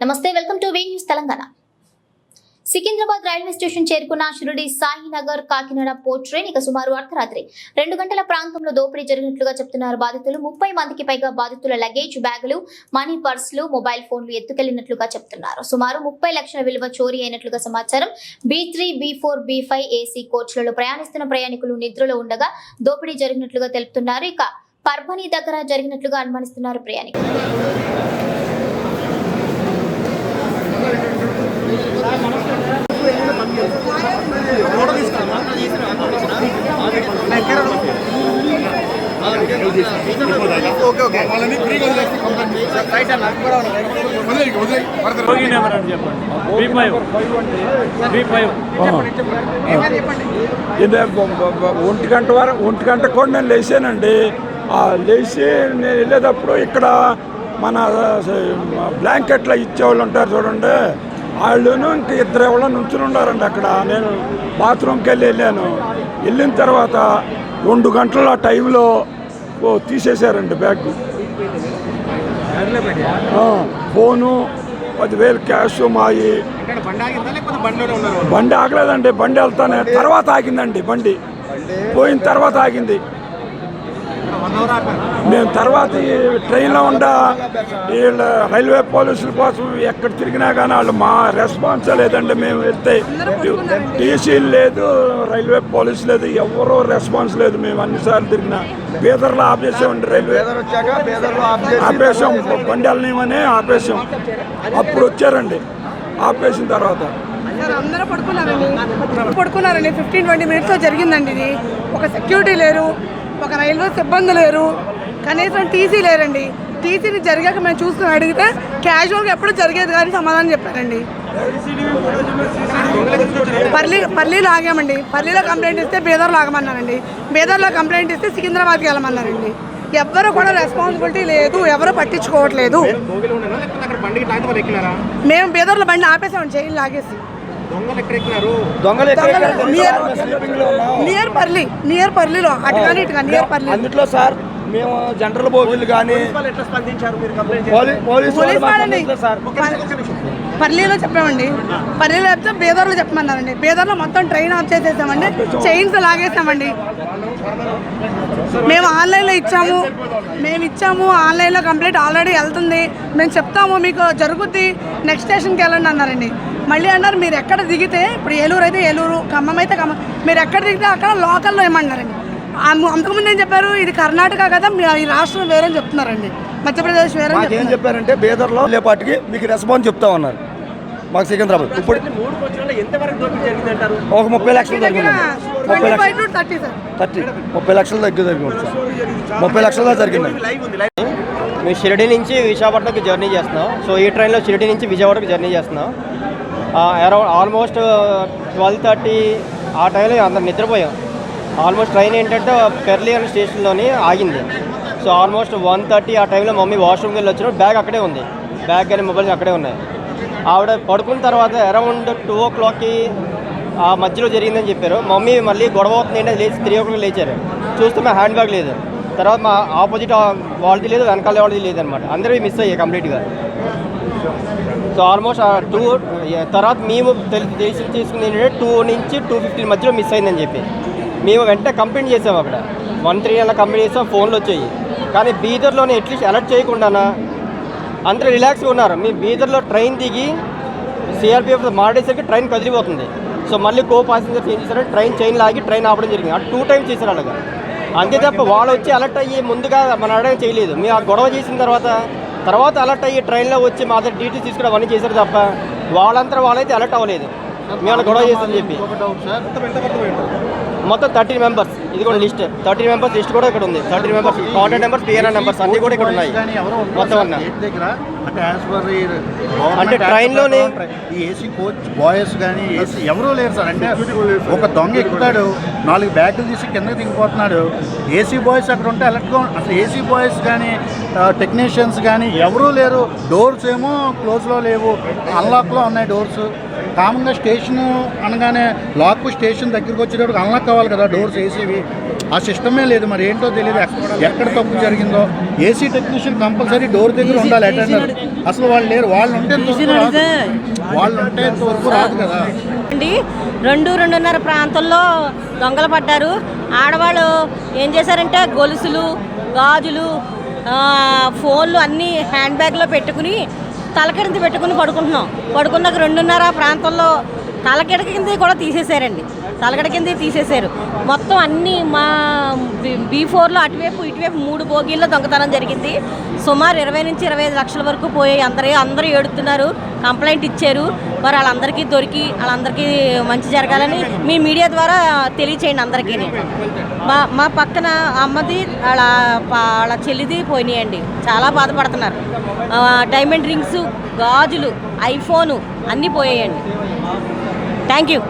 నమస్తే welcome to V news Telangana. Secunderabad railway station చేరుకున్న Shirdi Sainagar Kakinada port train ఇక సుమారు అర్ధరాత్రి. రెండు గంటల ప్రాంతంలో దోపిడీ జరిగినట్లుగా చెప్తున్నారు బాధితులు. ముప్పై మందికి పైగా బాధితుల లగేజ్ బ్యాగులు మనీ పర్సులు మొబైల్ ఫోన్లు ఎత్తుకెళ్ళినట్లుగా చెప్తున్నారు. సుమారు ముప్పై లక్షల విలువ చోరీ అయినట్లుగా సమాచారం. B three B four B five AC కోచ్లలో ప్రయాణిస్తున్న ప్రయాణికులు నిద్రలో ఉండగా దోపిడీ జరిగినట్లుగా తెలుపుతున్నారు. ఇక పర్భని దగ్గర జరిగినట్లుగా అనుమానిస్తున్నారు ప్రయాణికులు ఓకే ఓకే వాళ్ళని ఫ్రీగా వదిలేస్తే కంప్లైంట్ రైట్ అన్న వదిలేయి వదిలేయి ఫర్దర్ భోగి నెంబర్ అని చెప్పండి బీ ఫైవ్ బీ ఫైవ్ ఇదే బ- బ- బ- ఒంటి గంట వరకు ఒంటి గంట కూడా నేను లేచానండి లేచి నేను వెళ్ళేటప్పుడు ఇక్కడ మన బ్లాంకెట్లు ఇచ్చేవాళ్ళు ఉంటారు చూడండి వాళ్ళను ఇంక ఇద్దరు ఎవరో నుంచుని ఉన్నారండి అక్కడ. నేను బాత్రూమ్కి వెళ్ళి వెళ్ళాను. వెళ్ళిన తర్వాత రెండు గంటల ఆ టైంలో ఓ తీసేశారండి బ్యాగ్. ఫోను పదివేలు క్యాష్ మాయి. బండి ఆగలేదండి బండి వెళ్తానే. తర్వాత ఆగిందండి బండి. పోయిన తర్వాత ఆగింది. మేము తర్వాత ఈ ట్రైన్లో ఉండా వీళ్ళ రైల్వే పోలీసుల కోసం ఎక్కడ తిరిగినా కానీ వాళ్ళు మా రెస్పాన్స్ లేదండి. మేము వెళ్తే టీసీ లేదు రైల్వే పోలీసు లేదు ఎవరో రెస్పాన్స్ లేదు. మేము అన్నిసార్లు తిరిగినా. బీదర్లో ఆపేసామండి రైల్వే. ఆపేసాం బండి ఆపేసాం. అప్పుడు వచ్చారండి. ఆపేసిన తర్వాత. అందరూ పడుకున్నారండి. పడుకున్నారండి. ఫిఫ్టీన్ ట్వంటీ మినిట్స్లో జరిగిందండి ఇది. ఒక సెక్యూరిటీ లేరు. ఒక రైల్వే సిబ్బంది లేరు. కనీసం టీసీ లేరండి. టీసీని జరిగాక మేము చూసుకుని అడిగితే క్యాజువల్గా ఎప్పుడు జరిగేది కానీ సమాధానం చెప్పారండి. పర్లీ పర్లీలో ఆగామండి. పర్లీలో కంప్లైంట్ ఇస్తే బీదర్లో ఆగమన్నారండి. బీదర్లో కంప్లైంట్ ఇస్తే సికింద్రాబాద్కి వెళ్ళమన్నారండి. ఎవ్వరు కూడా రెస్పాన్సిబిలిటీ లేదు ఎవరు పట్టించుకోవట్లేదు. మేము బీదర్లో బండి ఆపేసామండి చైన్ లాగేసి. దొంగలు నియర్ నియర్ పర్లీ. నియర్ పర్లీలో. అటు కానీ ఇటు కానీ నియర్ పర్లీ. అందుట్లో సార్ మేము జనరల్ బోగీలు కానీ పోలీసు వాళ్ళని పర్లీలో చెప్పామండి. పర్లీలో చెప్తే బేదర్లో చెప్పమన్నారండి. బేదర్లో మొత్తం ట్రైన్ ఆఫ్ చేసేసామండి. చైన్స్ లాగేసామండి. మేము ఆన్లైన్లో ఇచ్చాము. మేము ఇచ్చాము. ఆన్లైన్లో కంప్లీట్ ఆల్రెడీ వెళ్తుంది. మేము చెప్తాము మీకు జరుగుద్ది. నెక్స్ట్ స్టేషన్కి వెళ్ళండి అన్నారండి. మళ్ళీ అన్నారు మీరు ఎక్కడ దిగితే ఇప్పుడు ఏలూరు అయితే ఏలూరు ఖమ్మం అయితే ఖమ్మం. మీరు ఎక్కడ దిగితే అక్కడ లోకల్లో ఏమన్నారండి? అంతకుముందు ఏం చెప్పారు? ఇది కర్ణాటక కదా మీ ఈ రాష్ట్రం వేరే అని చెప్తున్నారండి. మధ్యప్రదేశ్ వేరే చెప్తున్నారు. చెప్పారంటే బేదర్లో లేపాటికి మీకు రెస్పాన్స్ చెప్తామన్నారు. మాకు సికింద్రాబాద్. ఇప్పుడు మూడు కోచ్లలో ఎంతవరకు దోపిడీ జరిగింది అంటారు ఒక ముప్పై లక్షలు జరిగింది ముప్పై లక్షలు. థర్టీ ముప్పై లక్షలు దగ్గర జరిగింది. సార్ ముప్పై లక్షల దాకా జరిగింది మేము షిరిడి నుంచి విశాఖపట్నంకి జర్నీ చేస్తున్నాం. సో ఈ ట్రైన్లో షిరిడి నుంచి విజయవాడకి జర్నీ చేస్తున్నాం. అరౌండ్ ఆల్మోస్ట్ ట్వెల్వ్ థర్టీ ఆ టైంలో uh, అందరు నిద్రపోయాం. ఆల్మోస్ట్ ట్రైన్ ఏంటంటే పెర్లీ అనే స్టేషన్లోని ఆగింది. సో ఆల్మోస్ట్ వన్ థర్టీ ఆ టైంలో మమ్మీ వాష్రూమ్కి వెళ్ళి వచ్చినప్పుడు బ్యాగ్ అక్కడే ఉంది. బ్యాగ్ కానీ మొబైల్స్ అక్కడే ఉన్నాయి. ఆవిడ పడుకున్న తర్వాత అరౌండ్ టూ ఓ క్లాక్కి ఆ మధ్యలో జరిగిందని చెప్పారు. మమ్మీ మళ్ళీ గొడవ అవుతుంది అంటే లేచి త్రీ ఓ క్లాక్ లేచారు. చూస్తే మా హ్యాండ్ బ్యాగ్ లేదు. తర్వాత మా ఆపోజిట్ వాళ్ళది లేదు వెనకాల వాళ్ళది లేదు అనమాట అందరివి మిస్ అయ్యాయి కంప్లీట్గా సో ఆల్మోస్ట్ టూ తర్వాత మేము తెలిసి తీసుకుంది ఏంటంటే టూ నుంచి టూ ఫిఫ్టీ మధ్యలో మిస్ అయిందని చెప్పి. మేము వెంటనే కంప్లైంట్ చేసాం అక్కడ. వన్ త్రీ అలా కంప్లైంట్ చేసాం ఫోన్లు వచ్చాయి. కానీ బీదర్లోనే ఎట్లీస్ట్ అలర్ట్ చేయకుండానా? అందరూ రిలాక్స్గా ఉన్నారు. మీ బీదర్లో ట్రైన్ దిగి సిఆర్పిఎఫ్ మాడేసరికి ట్రైన్ కదిలిపోతుంది. సో మళ్ళీ కో ప్యాసింజర్స్ ఏం చేశారంటే ట్రైన్ చైన్ లాగి ట్రైన్ ఆపడం జరిగింది. అటు టూ టైమ్స్ చేశారు అలాగా. అంతే తప్ప వాళ్ళు వచ్చి అలర్ట్ అయ్యి ముందుగా మన అడగ చేయలేదు. మేము ఆ గొడవ చేసిన తర్వాత తర్వాత అలర్ట్ అయ్యి ట్రైన్లో వచ్చి మా దగ్గర డీటెయిల్స్ తీసుకుని అవన్నీ చేశారు తప్ప వాళ్ళంతా వాళ్ళైతే అలర్ట్ అవ్వలేదు. మేము గొడవ చేస్తామని చెప్పి. మొత్తం థర్టీన్ మెంబర్స్. ఇది కూడా లిస్ట్. థర్టీన్ మెంబర్స్ లిస్ట్ కూడా ఇక్కడ ఉంది. Thirteen members contact numbers PNR numbers అన్ని కూడా ఇక్కడ ఉన్నాయి. మొత్తం అన్న. దగ్గర. అంటే యాజ్ పర్ అంటే train లోనే- ఈ ఏసీ కోచ్ బాయ్స్ కానీ ఏసీ ఎవరూ లేరు సార్. అంటే ఒక దొంగ ఎక్కుతాడు నాలుగు బ్యాగులు తీసి కిందకి దిగిపోతున్నాడు. ఏసీ బాయ్స్ అక్కడ ఉంటే అలర్ట్గా అసలు ఏసీ బాయ్స్ కానీ టెక్నీషియన్స్ కానీ ఎవరూ లేరు. డోర్స్ ఏమో క్లోజ్లో లేవు. అన్లాక్లో ఉన్నాయి డోర్స్ కామన్గా స్టేషన్ అనగానే లాక్ స్టేషన్ దగ్గరికి వచ్చేటప్పుడు అన్లాక్ కావాలి కదా డోర్స్ ఏసీవి ఆ సిస్టమే లేదు మరి ఏంటో తెలియదు. ఎక్క- ఎక్కడ తప్పు జరిగిందో. ఏసీ టెక్నీషియన్ కంపల్సరీ డోర్ దగ్గర ఉండాలి అటెండర్. అసలు వాళ్ళు లేరు. వాళ్ళు ఉంటే. వాళ్ళు ఉంటే ఇంతవరకు రాదు కదా. అండి రెండు రెండున్నర ప్రాంతంలో దొంగలు పడ్డారు. ఆడవాళ్ళు ఏం చేశారంటే గొలుసులు గాజులు ఫోన్లు అన్నీ హ్యాండ్ బ్యాగ్లో పెట్టుకుని తలకింద పెట్టుకుని పడుకుంటున్నాం. పడుకున్నాక రెండున్నర ప్రాంతంలో తలకిడ కింద కూడా తీసేశారండి. తలకిడ కింద తీసేశారు. మొత్తం అన్నీ మా ఫోర్లో అటువైపు ఇటువైపు మూడు బోగీల్లో దొంగతనం జరిగింది. సుమారు ఇరవై నుంచి ఇరవై ఐదు లక్షల వరకు పోయాయి అందరూ అందరూ ఏడుతున్నారు కంప్లైంట్ ఇచ్చారు. మరి వాళ్ళందరికీ దొరికి వాళ్ళందరికీ మంచి జరగాలని మీ మీడియా ద్వారా తెలియచేయండి అందరికీ. మా మా పక్కన అమ్మది వాళ్ళ వాళ్ళ చెల్లిది పోయినాయండి. చాలా బాధపడుతున్నారు. డైమండ్ రింగ్స్ గాజులు ఐఫోను అన్నీ పోయాయండి. Thank you.